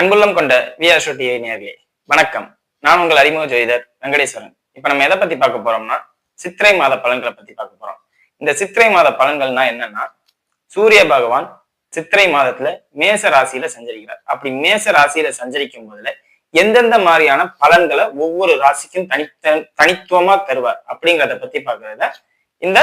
அன்புள்ளம் கொண்ட VR TV நேர்களே வணக்கம். நான் உங்கள் அறிமுக ஜோதிடர் வெங்கடேஸ்வரன். இப்ப நம்ம எதை பத்தி பார்க்க போறோம்னா சித்திரை மாத பலன்களை பத்தி பார்க்க போறோம். இந்த சித்திரை மாத பலன்கள்னா என்னன்னா சூரிய பகவான் சித்திரை மாதத்துல மேச ராசியில சஞ்சரிக்கிறார். அப்படி மேச ராசியில சஞ்சரிக்கும் போதுல எந்தெந்த மாதிரியான பலன்களை ஒவ்வொரு ராசிக்கும் தனித்த தனித்துவமா தருவார் அப்படிங்கிறத பத்தி பார்க்கறத இந்த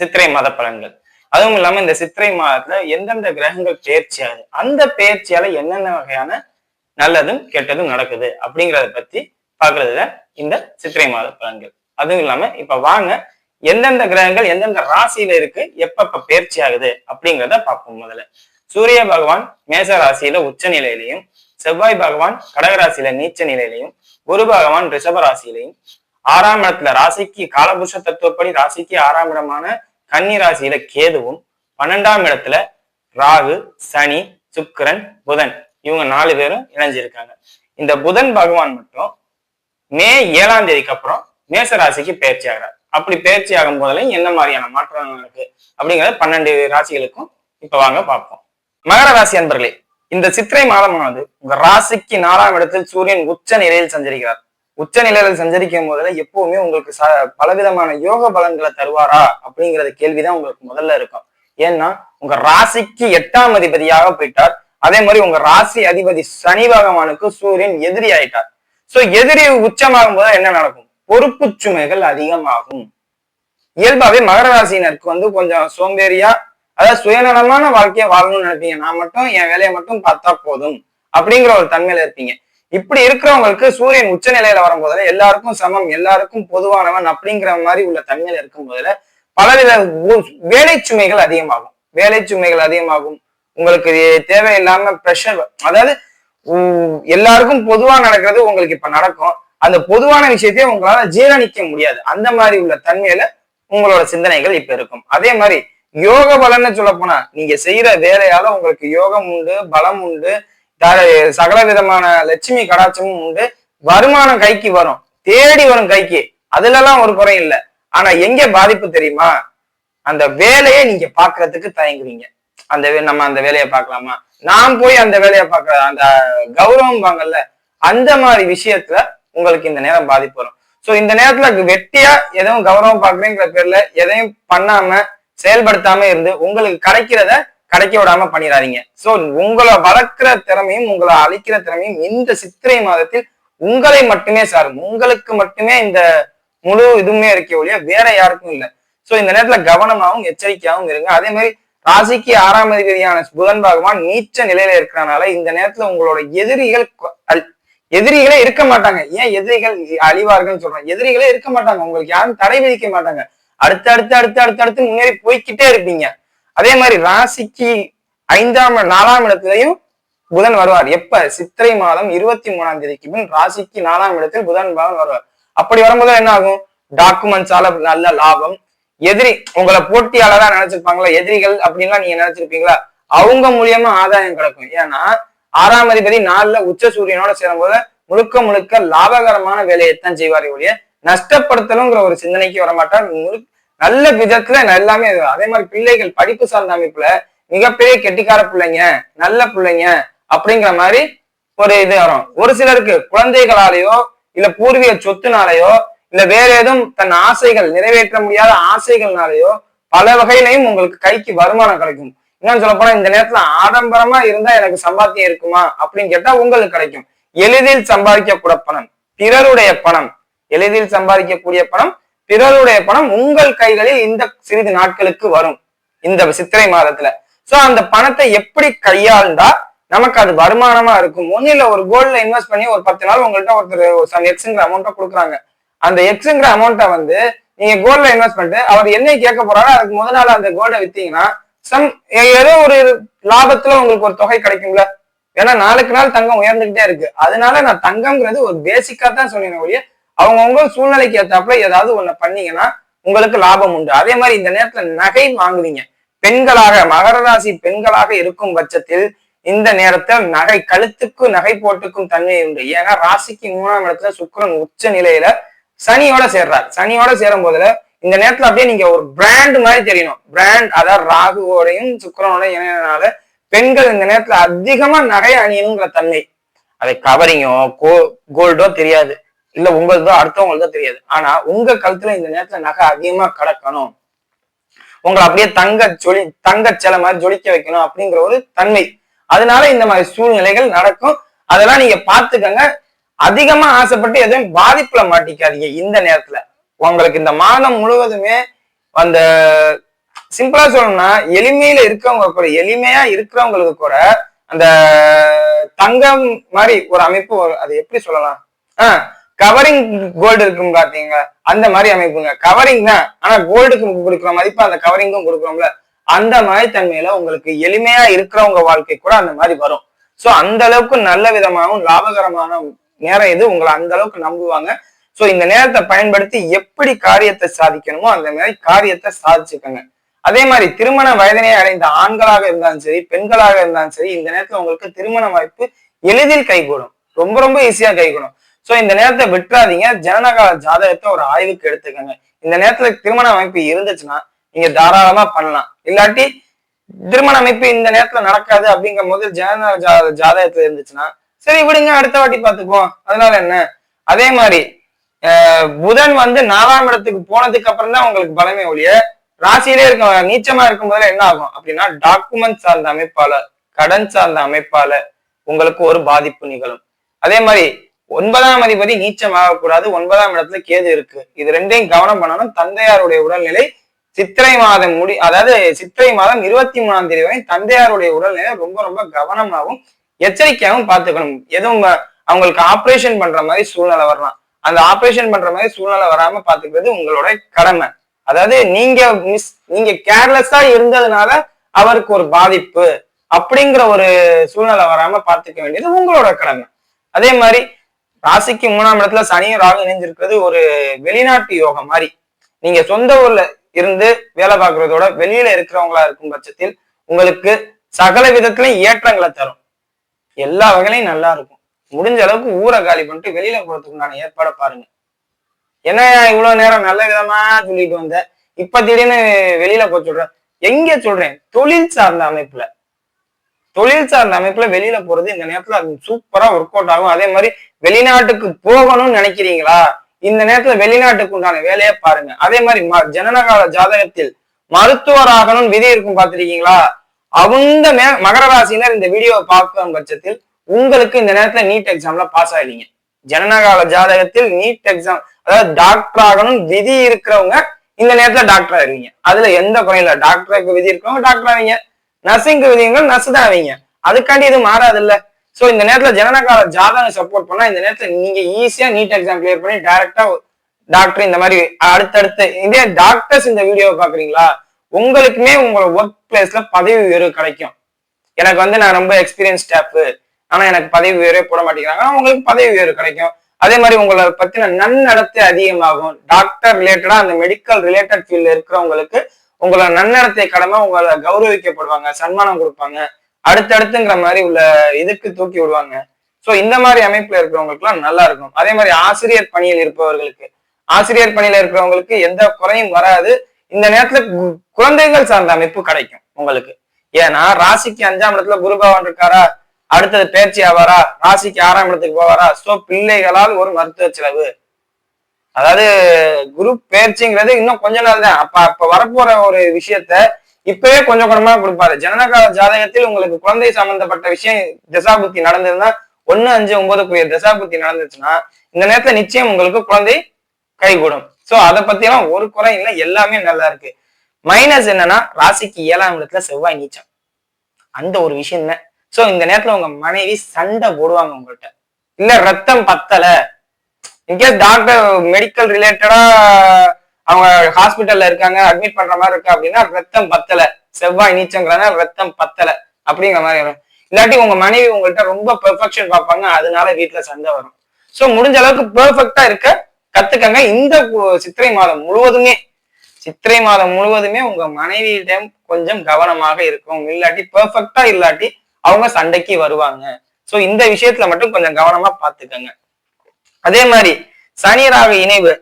சித்திரை மாத பலன்கள். அதுவும் இல்லாம இந்த சித்திரை மாதத்துல எந்தெந்த கிரகங்கள் பெயர்ச்சி ஆகுது அந்த பேர்ச்சியால என்னென்ன வகையான நல்லதும் கெட்டதும் நடக்குது அப்படிங்கறத பத்தி பாக்குறதுல இந்த சித்திரை மாத பலன்கள். அதுவும் இல்லாம இப்ப வாங்க எந்தெந்த கிரகங்கள் எந்தெந்த ராசியில இருக்கு எப்பப்ப பெயர்ச்சி ஆகுது அப்படிங்கிறத பார்ப்போம் முதல்ல. சூரிய பகவான் மேச ராசியில உச்ச நிலையிலையும் செவ்வாய் பகவான் கடகராசியில நீச்ச நிலையிலையும் குரு பகவான் ரிஷப ராசியிலையும் ஆறாம் இடத்துல ராசிக்கு காலபுருஷ தத்துவப்படி ராசிக்கு ஆறாம் இடமான கன்னி ராசியில கேதுவும் பன்னெண்டாம் இடத்துல ராகு சனி சுக்கிரன் புதன். இவங்க நாலு பேரும் இணைஞ்சிருக்காங்க. இந்த புதன் பகவான் மட்டும் மே ஏழாம் தேதிக்கு அப்புறம் மேச ராசிக்கு பயிற்சி ஆகிறார். அப்படி பயிற்சி ஆகும் போதுலையும் என்ன மாதிரியான மாற்றங்கள் இருக்கு அப்படிங்கறத பன்னெண்டு ராசிகளுக்கும் இப்ப வாங்க பார்ப்போம். மகர ராசி அன்பர்களே இந்த சித்திரை மாதமானது உங்க ராசிக்கு நாலாம் இடத்தில் சூரியன் உச்ச நிலையில் சஞ்சரிக்கிறார். உச்ச நிலையில சஞ்சரிக்கும் போதுல எப்பவுமே உங்களுக்கு ச பலவிதமான யோக பலன்களை தருவாரா அப்படிங்கறது கேள்விதான் உங்களுக்கு முதல்ல இருக்கும். ஏன்னா உங்க ராசிக்கு எட்டாம் அதிபதியாக போயிட்டார். அதே மாதிரி உங்க ராசி அதிபதி சனி பகவானுக்கு சூரியன் எதிரி ஆயிட்டார். சோ எதிரி உச்சமாகும் போது என்ன நடக்கும்? பொறுப்பு சுமைகள் அதிகமாகும். இயல்பாவே மகர ராசியினருக்கு வந்து கொஞ்சம் சோம்பேறியா அதாவது சுயநலமான வாழ்க்கையை வாழணும்னு நினைப்பீங்க. நான் மட்டும் என் வேலையை மட்டும் பார்த்தா போதும் அப்படிங்கிற ஒரு தன்மையில இருப்பீங்க. இப்படி இருக்கிறவங்களுக்கு சூரியன் உச்ச நிலையில வரும்போதுல எல்லாருக்கும் சமம் எல்லாருக்கும் பொதுவானவன் அப்படிங்கிற மாதிரி உள்ள தன்மையில இருக்கும் போதுல பலவித வேலை சுமைகள் அதிகமாகும். வேலை சுமைகள் அதிகமாகும். உங்களுக்கு தேவையில்லாம ப்ரெஷர் அதாவது எல்லாருக்கும் பொதுவா நடக்கிறது உங்களுக்கு இப்ப நடக்கும். அந்த பொதுவான விஷயத்தையே உங்களால ஜீரணிக்க முடியாது. அந்த மாதிரி உள்ள தன்மையில உங்களோட சிந்தனைகள் இப்ப இருக்கும். அதே மாதிரி யோக பலன்னு சொல்ல போனா நீங்க செய்யற வேலையால உங்களுக்கு யோகம் உண்டு பலம் உண்டு சகல விதமான லட்சுமி கடாட்சமும் உண்டு. வருமானம் கைக்கு வரும். தேடி வரும் கைக்கு. அதுல எல்லாம் ஒரு குறை இல்லை. ஆனா எங்க பாதிப்பு தெரியுமா? அந்த வேலையை நீங்க பாக்குறதுக்கு தயங்குவீங்க. அந்த நம்ம அந்த வேலையை பார்க்கலாமா நான் போய் அந்த வேலையை பார்க்கற அந்த கௌரவம் வாங்கல அந்த மாதிரி விஷயத்துல உங்களுக்கு இந்த நேரம் பாதிப்பு வரும். சோ இந்த நேரத்துல வெட்டியா எதுவும் கௌரவம் பாக்குறேங்கிற பேர்ல எதையும் பண்ணாம செயல்படுத்தாம இருந்து உங்களுக்கு கிடைக்கிறத கிடைக்க விடாம பண்ணிடாதீங்க சோ உங்களை வளர்க்கிற திறமையும் உங்களை அழிக்கிற திறமையும் இந்த சித்திரை மாதத்தில் உங்களை மட்டுமே சாரும். உங்களுக்கு மட்டுமே இந்த முழு இதுவுமே இருக்க ஒழிய வேற யாருக்கும் இல்லை. சோ இந்த நேரத்துல கவனமாகவும் எச்சரிக்கையாகவும் இருங்க. அதே மாதிரி ராசிக்கு ஆறாம் அதிபதியான புதன் பகவான் நீச்ச நிலையில இருக்கிறனால இந்த நேரத்துல உங்களோட எதிரிகள் எதிரிகளே இருக்க மாட்டாங்க. ஏன் எதிரிகள் அழிவார்கள் சொல்றேன். எதிரிகளே இருக்க மாட்டாங்க. உங்களுக்கு யாரும் தடை விதிக்க மாட்டாங்க. அடுத்து அடுத்து அடுத்து அடுத்து அடுத்து முன்னேறி போய்கிட்டே இருப்பீங்க. அதே மாதிரி ராசிக்கு ஐந்தாம் நாலாம் இடத்துலையும் புதன் வருவார். எப்ப? சித்திரை மாதம் இருபத்தி மூணாம் தேதிக்கு பின் ராசிக்கு நாலாம் இடத்தில் புதன் பகவான் வருவார். அப்படி வரும்போது என்ன ஆகும்? டாக்குமெண்ட்ஸால நல்ல லாபம். எதிரி உங்களை போட்டியாளரா நினைச்சிருப்பாங்களா? எதிரிகள் அப்படின்லாம் நீங்க நினைச்சிருப்பீங்களா? அவங்க மூலியமா ஆதாயம் கிடைக்கும். ஏன்னா ஆறாம் அதிபதி நாலுல உச்ச சூரியனோட சேரும் போது முழுக்க முழுக்க லாபகரமான வேலையைத்தான் செய்வார் ஒழிய நஷ்டப்படுத்தலுங்கிற ஒரு சிந்தனைக்கு வரமாட்டார். முழு நல்ல விதத்துல எல்லாமே அதே மாதிரி பிள்ளைகள் படிப்பு சார்ந்த அமைப்புல மிகப்பெரிய கெட்டிக்கார பிள்ளைங்க நல்ல பிள்ளைங்க அப்படிங்கிற மாதிரி ஒரு இது வரும். ஒரு சிலருக்கு குழந்தைகளாலேயோ இல்ல பூர்வீக சொத்துனாலேயோ இல்ல வேற ஏதும் தன் ஆசைகள் நிறைவேற்ற முடியாத ஆசைகள்னாலேயோ பல வகையிலையும் உங்களுக்கு கைக்கு வருமானம் கிடைக்கும். இன்னும் சொல்ல போனா இந்த நேரத்துல ஆடம்பரமா இருந்தா எனக்கு சம்பாத்தியம் இருக்குமா அப்படின்னு கேட்டா உங்களுக்கு கிடைக்கும். எளிதில் சம்பாதிக்கக்கூட பணம். பிறருடைய பணம். எளிதில் சம்பாதிக்கக்கூடிய பணம் பிறருடைய பணம் உங்கள் கைகளில் இந்த சிறிது நாட்களுக்கு வரும். இந்த சித்திரை மாதத்துல. சோ அந்த பணத்தை எப்படி கையாண்டா நமக்கு அது வருமானமா இருக்கும். ஒண்ணு இல்ல ஒரு கோல்ட்ல இன்வெஸ்ட் பண்ணி ஒரு பத்து நாள் உங்கள்கிட்ட ஒருத்தர் எக்ஸுங்கிற அமௌண்ட்டை கொடுக்குறாங்க. அந்த எக்ஸுங்கிற அமௌண்ட்டை வந்து நீங்க கோல்ட்ல இன்வெஸ்ட் பண்ணிட்டு அவர் என்ன கேட்க போறாரோ அதுக்கு முதல் நாள் அந்த கோல்டை வித்தீங்கன்னா சம் ஏதோ ஒரு லாபத்துல உங்களுக்கு ஒரு தொகை கிடைக்கும்ல. ஏன்னா நாளுக்கு நாள் தங்கம் உயர்ந்துகிட்டே இருக்கு. அதனால நான் தங்கம்ங்கிறது ஒரு பேசிக்கா தான் சொன்னேன் ஒழிய அவங்கவுங்க சூழ்நிலைக்கு ஏத்தாப்புல ஏதாவது ஒண்ணு பண்ணீங்கன்னா உங்களுக்கு லாபம் உண்டு. அதே மாதிரி இந்த நேரத்துல நகை வாங்குவீங்க. பெண்களாக மகர ராசி பெண்களாக இருக்கும் பட்சத்தில் இந்த நேரத்தில் நகை கழுத்துக்கு நகை போட்டுக்கும் தன்மை உண்டு. ஏன்னா ராசிக்கு மூணாம் இடத்துல சுக்கரன் உச்ச நிலையில சனியோட சேர்றார். சனியோட சேரும் போதுல இந்த நேரத்துல அப்படியே நீங்க ஒரு பிராண்ட் மாதிரி தெரியணும். பிராண்ட் அதாவது ராகுவோடையும் சுக்கரனோட இணையனால பெண்கள் இந்த நேரத்துல அதிகமா நகை அணியணுங்கிற தன்மை. அதை கவரிங்கோ கோ கோல்டோ தெரியாது. இல்ல உங்களுதோ அடுத்தவங்களுதோ தெரியாது. ஆனா உங்க கழுத்துல இந்த நேரத்துல நகை அதிகமா கடக்கணும். உங்களை அப்படியே தங்க ஜொலி தங்க சிலை மாதிரி ஜொலிக்க வைக்கணும் அப்படிங்கிற ஒரு தன்மை. அதனால இந்த மாதிரி சூழ்நிலைகள் நடக்கும். அதெல்லாம் நீங்க பாத்துக்கங்க அதிகமா ஆசைப்பட்டு எதுவும் பாதிப்புல மாட்டிக்காதீங்க இந்த நேரத்துல. உங்களுக்கு இந்த மாதம் முழுவதுமே அந்த சிம்பிளா சொல்லணும்னா எளிமையில இருக்கிறவங்க கூட எளிமையா இருக்கிறவங்களுக்கு கூட அந்த தங்கம் மாதிரி ஒரு அமைப்பு ஒரு- அது எப்படி சொல்லலாம்? ஆஹ் கவரிங் கோல்டு இருக்கும் பாத்தீங்க அந்த மாதிரி அமைப்புங்க. கவரிங் தான். ஆனா கோல்டுக்கு கொடுக்குற மதிப்பு அந்த கவரிங்கும் கொடுக்குறோம்ல. அந்த மாதிரி தன்மையில உங்களுக்கு எளிமையா இருக்கிறவங்க வாழ்க்கை கூட அந்த மாதிரி வரும். சோ அந்த அளவுக்கு நல்ல விதமாகவும் லாபகரமான நேரம் இது உங்களை அந்த அளவுக்கு நம்புவாங்க. சோ இந்த நேரத்தை பயன்படுத்தி எப்படி காரியத்தை சாதிக்கணுமோ அந்த மாதிரி காரியத்தை சாதிச்சுக்கோங்க. அதே மாதிரி திருமண வயதினை அடைந்த ஆண்களாக இருந்தாலும் சரி பெண்களாக இருந்தாலும் சரி இந்த நேரத்துல உங்களுக்கு திருமண வாய்ப்பு எளிதில் கைகூடும். ரொம்ப ரொம்ப ஈஸியா கைகூடும். சோ இந்த நேரத்தை விட்டுறாதீங்க. ஜனனகால ஜாதகத்தை ஒரு ஆய்வுக்கு எடுத்துக்கோங்க. இந்த நேரத்துல திருமண அமைப்பு இருந்துச்சுன்னா நீங்க தாராளமா பண்ணலாம். இல்லாட்டி திருமண அமைப்பு இந்த நேரத்துல நடக்காது அப்படிங்கும் போது ஜனன ஜாதகத்துல இருந்துச்சுன்னா சரி விடுங்க அடுத்த வாட்டி பாத்துக்குவோம் அதனால என்ன? அதே மாதிரி புதன் வந்து நாலாம் இடத்துக்கு போனதுக்கு அப்புறம் தான் உங்களுக்கு பலமே ஒழிய ராசியிலே இருக்க நீச்சமா இருக்கும் போதுல என்ன ஆகும்? அப்படின்னா டாக்குமெண்ட் சார்ந்த அமைப்பால கடன் சார்ந்த அமைப்பால உங்களுக்கு ஒரு பாதிப்பு நிகழும். அதே மாதிரி ஒன்பதாம் அதிபதி நீச்சம் ஆகக்கூடாது ஒன்பதாம் இடத்துல கேது இருக்கு. இது ரெண்டையும் கவனம் பண்ணணும். தந்தையாருடைய உடல்நிலை சித்திரை மாதம் முடி அதாவது சித்திரை மாதம் இருபத்தி மூணாம் தேதி வரை தந்தையாருடைய உடல்நிலை ரொம்ப ரொம்ப கவனமாகவும் எச்சரிக்கையாகவும் பார்த்துக்கணும். எதுவும் உங்க- அவங்களுக்கு ஆப்ரேஷன் பண்ற மாதிரி சூழ்நிலை வரலாம். அந்த ஆப்ரேஷன் பண்ற மாதிரி சூழ்நிலை வராம பாத்துக்கிறது உங்களோட கடமை. அதாவது நீங்க மிஸ் நீங்க கேர்லெஸ்ஸா இருந்ததுனால அவருக்கு ஒரு பாதிப்பு அப்படிங்கிற ஒரு சூழ்நிலை வராம பார்த்துக்க வேண்டியது உங்களோட கடமை. அதே மாதிரி ராசிக்கு மூணாம் இடத்துல சனியும் ராகு இணைஞ்சிருக்கிறது ஒரு வெளிநாட்டு யோகம் மாதிரி. நீங்க சொந்த ஊர்ல இருந்து வேலை பார்க்கறதோட வெளியில இருக்கிறவங்களா இருக்கும் பட்சத்தில் உங்களுக்கு சகல விதத்திலையும் ஏற்றங்களை தரும். எல்லா வகையிலையும் நல்லா இருக்கும். முடிஞ்ச அளவுக்கு ஊரை காலி பண்ணிட்டு வெளியில போறதுக்கு உண்டான ஏற்பாடை பாருங்க. என்ன இவ்வளவு நேரம் நல்ல விதமா சொல்லிட்டு வந்த? இப்ப திடீர்னு வெளியில போக சொல்றேன் எங்க சொல்றேன்? தொழில் சார்ந்த அமைப்புல. தொழில் சார்ந்த அமைப்புல வெளியில போறது இந்த நேரத்துல அது சூப்பரா ஒர்க் அவுட் ஆகும். அதே மாதிரி வெளிநாட்டுக்கு போகணும்னு நினைக்கிறீங்களா? இந்த நேரத்துல வெளிநாட்டுக்கு உண்டான வேலையை பாருங்க. அதே மாதிரி ம- ஜனனகால ஜாதகத்தில் மருத்துவர் ஆகணும்னு விதி இருக்கும் பார்த்திருக்கீங்களா? அவங்க மே மகர ராசினர் இந்த வீடியோவை பார்க்கும் பட்சத்தில் உங்களுக்கு இந்த நேரத்துல நீட் எக்ஸாம்ல பாஸ் ஆயிடுங்க ஜனனகால ஜாதகத்தில் நீட் எக்ஸாம் அதாவது டாக்டர் ஆகணும் விதி இருக்கிறவங்க இந்த நேரத்துல டாக்டர் ஆயிருவீங்க. அதுல எந்த குறையும் இல்ல. டாக்டருக்கு விதி இருக்கிறவங்க டாக்டர் ஆவீங்க. நர்சிங்க்கு விதிங்க நர்ஸ் தான் ஆவீங்க அதுக்காண்டி எதுவும் மாறாது இல்ல சோ இந்த நேரத்துல ஜனனகால ஜாதகம் சப்போர்ட் பண்ணா இந்த நேரத்துல நீங்க ஈஸியா நீட் எக்ஸாம் கிளியர் பண்ணி டைரக்டா டாக்டர் இந்த மாதிரி அடுத்தடுத்து இதே டாக்டர்ஸ் இந்த வீடியோவை பாக்குறீங்களா? உங்களுக்குமே உங்களோட ஒர்க் பிளேஸ்ல பதவி உயர்வு கிடைக்கும். எனக்கு வந்து நான் ரொம்ப எக்ஸ்பீரியன்ஸ் ஸ்டாஃபு ஆனா எனக்கு பதவி உயர்வே போட மாட்டேங்கிறாங்க. உங்களுக்கு பதவி உயர்வு கிடைக்கும். அதே மாதிரி உங்களை பத்தின நன்னடத்தை அதிகமாகும். டாக்டர் ரிலேட்டடா அந்த மெடிக்கல் ரிலேட்டட் ஃபீல்டில் இருக்கிறவங்களுக்கு உங்களோட நன்னடத்தை கடமை உங்களை கௌரவிக்கப்படுவாங்க சன்மானம் கொடுப்பாங்க. அடுத்தடுத்துங்கிற மாதிரி உள்ள இதுக்கு தூக்கி விடுவாங்க. ஸோ இந்த மாதிரி அமைப்புல இருக்கிறவங்களுக்குலாம் நல்லா இருக்கும். அதே மாதிரி ஆசிரியர் பணியில் இருப்பவர்களுக்கு ஆசிரியர் பணியில இருக்கிறவங்களுக்கு எந்த குறையும் வராது. இந்த நேரத்துல குழந்தைகள் சார்ந்த அமைப்பு கிடைக்கும் உங்களுக்கு. ஏன்னா ராசிக்கு அஞ்சாம் இடத்துல குரு பகவான் இருக்காரா? அடுத்தது பேர்ச்சி ஆவாரா? ராசிக்கு ஆறாம் இடத்துக்கு போவாரா? சோ பிள்ளைகளால் ஒரு மருத்துவ செலவு. அதாவது குரூப் பேர்ச்சிங்கிறது இன்னும் கொஞ்ச நாள் தான். அப்ப அப்ப வரப்போற ஒரு விஷயத்த இப்பவே கொஞ்சம் கொஞ்சமா கொடுப்பாரு. ஜனனகால ஜாதகத்தில் உங்களுக்கு குழந்தை சம்பந்தப்பட்ட விஷயம் தசாபுத்தி நடந்ததுன்னா ஒன்னு அஞ்சு ஒன்பதுக்குரிய தசாபுத்தி நடந்துச்சுன்னா இந்த நேரத்துல நிச்சயம் உங்களுக்கு குழந்தை கைகூடும். சோ அதை பத்தி எல்லாம் ஒரு குறை இல்லை எல்லாமே நல்லா இருக்கு. மைனஸ் என்னன்னா ராசிக்கு ஏழாம் இடத்துல செவ்வாய் நீச்சம். அந்த ஒரு விஷயம் தான். சோ இந்த நேரத்துல உங்க மனைவி சண்டை போடுவாங்க உங்கள்கிட்ட இல்ல ரத்தம் பத்தல. இன்கேஸ் டாக்டர் மெடிக்கல் ரிலேட்டடா அவங்க ஹாஸ்பிட்டல்ல இருக்காங்க அட்மிட் பண்ற மாதிரி இருக்கு அப்படின்னா ரத்தம் பத்தல. செவ்வாய் நீச்சங்கிறனா ரத்தம் பத்தல அப்படிங்கிற மாதிரி வரும். இல்லாட்டி உங்க மனைவி உங்கள்கிட்ட ரொம்ப பெர்ஃபெக்ஷன் பார்ப்பாங்க அதனால வீட்டுல சண்டை வரும். சோ முடிஞ்ச அளவுக்கு பெர்ஃபெக்டா இருக்க கத்துக்கங்க. இந்த சித்திரை மாதம் முழுவதுமே சித்திரை மாதம் முழுவதுமே உங்க மனைவியிடம் கொஞ்சம் கவனமாக இருக்கும் இல்லாட்டி பெர்ஃபெக்டா இல்லாட்டி அவங்க சண்டைக்கு வருவாங்க. சோ இந்த விஷயத்துல மட்டும் கொஞ்சம் கவனமா பாத்துக்கங்க அதே மாதிரி சனி ராகு இணைவு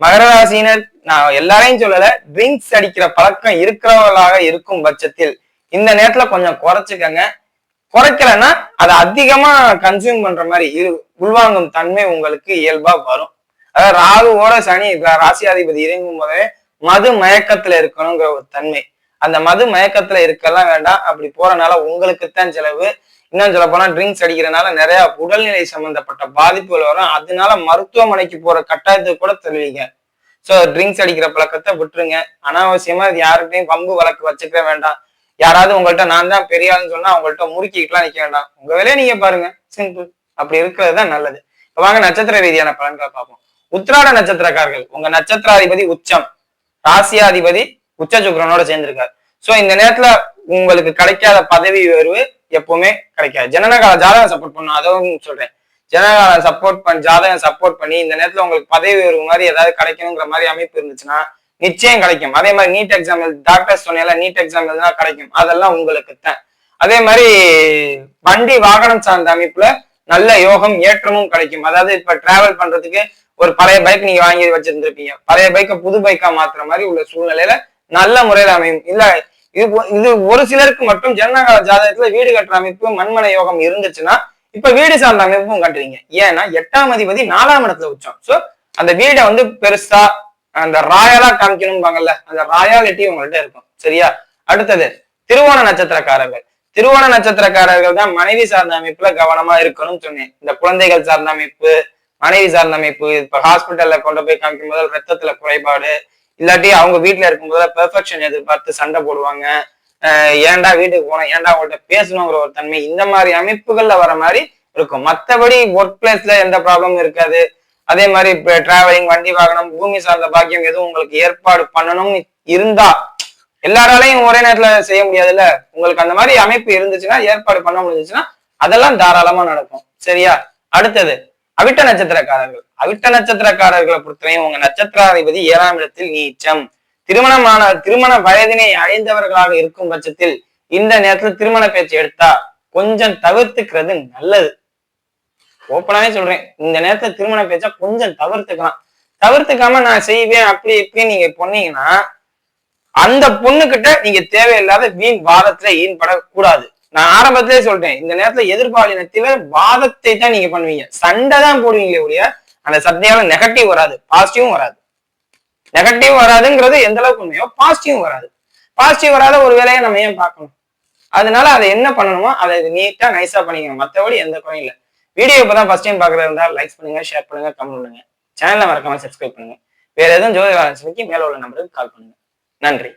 மகர ராசினர் நான் எல்லாரையும் சொல்லல ட்ரிங்க்ஸ் அடிக்கிற பழக்கம் இருக்கிறவர்களாக இருக்கும் பட்சத்தில் இந்த நேரத்துல கொஞ்சம் குறைச்சிக்கங்க. குறைக்கலன்னா அதை அதிகமா கன்சியூம் பண்ற மாதிரி இரு- உள்வாங்கும் தன்மை உங்களுக்கு இயல்பா வரும். அதாவது ராகுவோட சனி ராசியாதிபதி இறங்கும் போதே மது மயக்கத்துல இருக்கணுங்கிற ஒரு தன்மை அந்த மது மயக்கத்துல இருக்கலாம் வேண்டாம். அப்படி போறனால உங்களுக்குத்தான் செலவு. இன்னும் சொல்ல போனா ட்ரிங்க்ஸ் அடிக்கிறனால நிறைய உடல்நிலை சம்பந்தப்பட்ட பாதிப்புகள் வரும். அதனால மருத்துவமனைக்கு போற கட்டாயத்துக்கு கூட தெரிவிங்க ஸோ ட்ரிங்க்ஸ் அடிக்கிற பழக்கத்தை விட்டுருங்க. அனாவசியமா இது யாருக்கிட்டையும் பம்பு வழக்கு வச்சுக்க வேண்டாம். யாராவது உங்கள்கிட்ட நான் தான் பெரியாள்னு சொன்னா அவங்கள்ட்ட முறுக்கிட்டுலாம் நிக்க வேண்டாம். உங்க வேலையை நீங்க பாருங்க. சிம்பிள் அப்படி இருக்கிறது தான் நல்லது. இப்ப வாங்க நட்சத்திர ரீதியான பலன்களை பார்ப்போம். உத்திராட நட்சத்திரக்காரர்கள். உங்க நட்சத்திராதிபதி உச்சம். ராசியாதிபதி உச்ச சுக்கரனோட சேர்ந்திருக்காரு. சோ இந்த நேரத்துல உங்களுக்கு கிடைக்காத பதவி உயர்வு எப்பவுமே கிடைக்காது. ஜனனகால ஜாதகம் சப்போர்ட் பண்ணும் அதுவும் சொல்றேன். ஜனகால சப்போர்ட் பண்ணி ஜாதகம் சப்போர்ட் பண்ணி இந்த நேரத்துல உங்களுக்கு பதவி உயர்வு மாதிரி ஏதாவது கிடைக்கணுங்கிற மாதிரி அமைப்பு இருந்துச்சுன்னா நிச்சயம் கிடைக்கும். அதே மாதிரி நீட் எக்ஸாம் டாக்டர் சொன்னால நீட் எக்ஸாம் எழுதினா கிடைக்கும். அதெல்லாம் உங்களுக்கு தான். அதே மாதிரி வண்டி வாகனம் சார்ந்த அமைப்புல நல்ல யோகம் ஏற்றமும் கிடைக்கும். அதாவது இப்ப டிராவல் பண்றதுக்கு ஒரு பழைய பைக் நீங்க வாங்கி வச்சிருந்திருப்பீங்க. பழைய பைக்கை புது பைக்கா மாத்துற மாதிரி உள்ள சூழ்நிலையில நல்ல முறையில அமையும். இல்ல இது இது ஒரு சிலருக்கு மட்டும் ஜனநாயக ஜாதகத்துல வீடு கட்டுற அமைப்பு மண்மனை யோகம் இருந்துச்சுன்னா இப்ப வீடு சார்ந்த அமைப்பும் கட்டுவீங்க ஏன்னா எட்டாம் அதிபதி நாலாம் இடத்துல உச்சம். சோ அந்த வீடை வந்து பெருசா அந்த ராயலா காமிக்கணும்பாங்கல்ல அந்த ராயாலிட்டி உங்கள்ட்ட இருக்கும். சரியா? அடுத்தது திருவோண நட்சத்திரக்காரர்கள். திருவோண நட்சத்திரக்காரர்கள் தான் மனைவி சார்ந்த அமைப்புல கவனமா இருக்கணும்னு சொன்னேன். இந்த குழந்தைகள் சார்ந்த அமைப்பு மனைவி சார்ந்த அமைப்பு இப்ப ஹாஸ்பிட்டல்ல கொண்டு போய் காமிக்கும் போது ரத்தத்துல குறைபாடு இல்லாட்டி அவங்க வீட்டுல இருக்கும்போது பெர்ஃபெக்ஷன் எதிர்பார்த்து சண்டை போடுவாங்க. அஹ் ஏன்டா வீட்டுக்கு போனேன் ஏன்டா அவங்கள்ட்ட பேசணுங்கிற ஒரு தன்மை இந்த மாதிரி அமைப்புகள்ல வர மாதிரி இருக்கும். மத்தபடி ஒர்க் பிளேஸ்ல எந்த ப்ராப்ளமும் இருக்காது. அதே மாதிரி இப்ப டிராவலிங் வண்டி வாகனம் பூமி சார்ந்த பாக்கியம் எதுவும் உங்களுக்கு ஏற்பாடு பண்ணணும்னு இருந்தா எல்லாராலையும் ஒரே நேரத்துல செய்ய முடியாதுல்ல? உங்களுக்கு அந்த மாதிரி அமைப்பு இருந்துச்சுன்னா ஏற்பாடு பண்ண முடிஞ்சுச்சுன்னா அதெல்லாம் தாராளமா நடக்கும். சரியா? அடுத்தது அவிட்ட நட்சத்திரக்காரர்கள். அவிட்ட நட்சத்திரக்காரர்களை பொறுத்தவரையும் உங்க நட்சத்திராதிபதி ஏழாம் இடத்தில் நீச்சம். திருமணமான திருமண வயதினை அடைந்தவர்களாக இருக்கும் பட்சத்தில் இந்த நேரத்துல திருமண பேச்சு எடுத்தா கொஞ்சம் தவிர்த்துக்கிறது நல்லது. ஓப்பனாவே சொல்றேன். இந்த நேரத்துல திருமண பேச்சா கொஞ்சம் தவிர்த்துக்கலாம். தவிர்த்துக்காம நான் செய்வேன் அப்படி இப்படி நீங்க சொன்னீங்கன்னா அந்த பொண்ணுகிட்ட நீங்க தேவையில்லாத வீண் வாதத்துல ஈன்படக்கூடாது நான் ஆரம்பத்திலே சொல்றேன். இந்த நேரத்துல எதிர்பாலினத்தில வாதத்தை தான் நீங்க பண்ணுவீங்க. சண்டை தான் போடுவீங்களே ஒழிய அந்த சத்யால நெகட்டிவ் வராது பாசிட்டிவும் வராது. நெகட்டிவ் வராதுங்கிறது எந்த அளவுக்கு உண்மையோ பாசிட்டிவும் வராது. பாசிட்டிவ் வராத ஒரு வேலையை நம்ம ஏன் பார்க்கணும்? அதனால அதை என்ன பண்ணணுமோ அதை நீட்டா நைஸா பண்ணிக்கணும். மற்றபடி எந்த குறையும் இல்லை. வீடியோ இப்பதான் ஃபர்ஸ்ட் டைம் பாக்குறதா இருந்தா லைக் பண்ணுங்க ஷேர் பண்ணுங்க கமெண்ட் பண்ணுங்க. சேனலை மறக்காம சப்ஸ்கிரைப் பண்ணுங்க. வேற எதுவும் ஜோதி ஆலோசனைக்கு மேல உள்ள நம்பருக்கு கால் பண்ணுங்க. நன்றி.